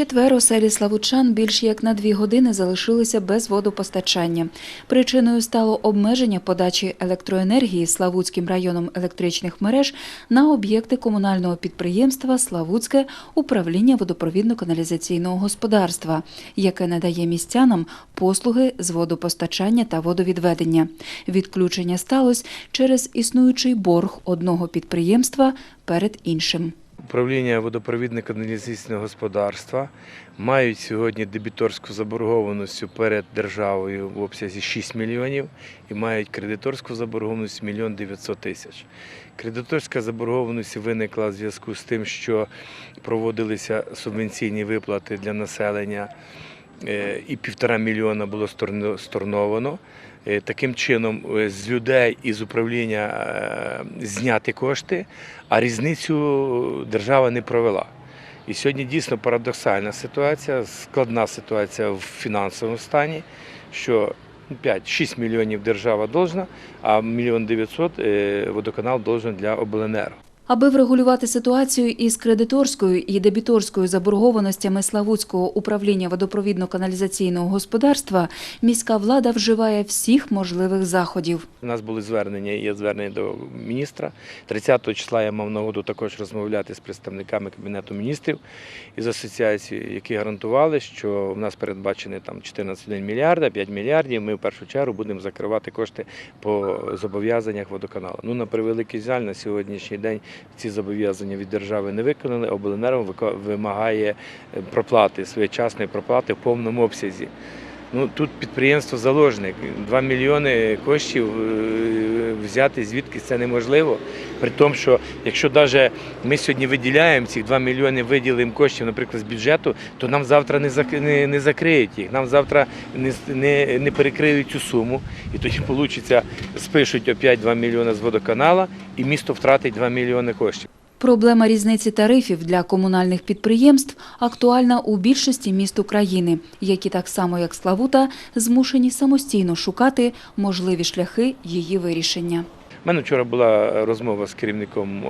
четвер у селі Славучан більш як на дві години залишилися без водопостачання. Причиною стало обмеження подачі електроенергії Славутським районом електричних мереж на об'єкти комунального підприємства Славутське управління водопровідно-каналізаційного господарства, яке надає містянам послуги з водопостачання та водовідведення. Відключення сталося через існуючий борг одного підприємства перед іншим. Управління водопровідно-каналізаційного господарства мають сьогодні дебіторську заборгованість перед державою в обсязі 6 мільйонів і мають кредиторську заборгованість 1 мільйон 900 тисяч. Кредиторська заборгованість виникла в зв'язку з тим, що проводилися субвенційні виплати для населення і півтора мільйона було сторно- сторновано. Е, Таким чином е, з людей із управління е, зняти кошти, а різницю держава не провела. І сьогодні дійсно парадоксальна ситуація, складна ситуація в фінансовому стані, що 5-6 мільйонів держава должна, а мільйон 900 е, водоканал должен для обленерго. Аби врегулювати ситуацію із кредиторською і дебіторською заборгованостями Славутського управління водопровідно-каналізаційного господарства, міська влада вживає всіх можливих заходів. У нас були звернення, є звернення до міністра. 30 числа я мав нагоду також розмовляти з представниками Кабінету міністрів із асоціацією, які гарантували, що в нас передбачені там 14,1 мільярда, 5 мільярдів. Ми в першу чергу будемо закривати кошти по зобов'язаннях водоканалу. Ну, на превеликий жаль, на сьогоднішній день ці зобов'язання від держави не виконали. Обленерго вимагає е, проплати, своєчасної проплати в повному обсязі. Ну, тут підприємство заложник. 2 мільйони коштів е, взяти звідки це неможливо. При тому, що якщо навіть ми сьогодні виділяємо ці 2 мільйони, виділимо коштів, наприклад, з бюджету, то нам завтра не, не, не закриють їх, нам завтра не, не, не перекриють цю суму. І тоді вийде, спишуть опять 2 мільйони з водоканала, і місто втратить 2 мільйони коштів. Проблема різниці тарифів для комунальних підприємств актуальна у більшості міст України, які так само як Славута змушені самостійно шукати можливі шляхи її вирішення. У мене вчора була розмова з керівником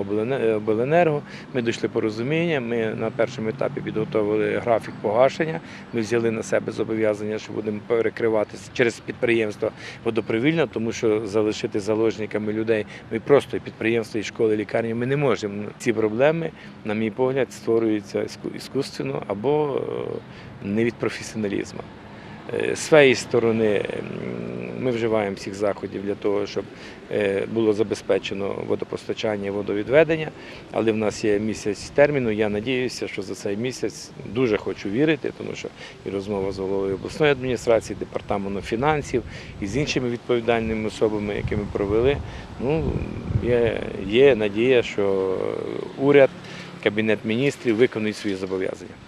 обленерго. Ми дійшли порозуміння. Ми на першому етапі підготовили графік погашення. Ми взяли на себе зобов'язання, що будемо перекривати через підприємство водопровільно, тому що залишити заложниками людей ми просто і підприємства, і школи, і лікарні ми не можемо. Ці проблеми, на мій погляд, створюються іску- іскусственно або е, не від професіоналізму. Е, З своєї сторони ми вживаємо всіх заходів для того, щоб е, було забезпечено водопостачання і водовідведення, але в нас є місяць терміну. Я надіюся, що за цей місяць дуже хочу вірити, тому що і розмова з головою обласної адміністрації, департаменту фінансів і з іншими відповідальними особами, які ми провели. Ну, є, є надія, що уряд, кабінет міністрів виконують свої зобов'язання.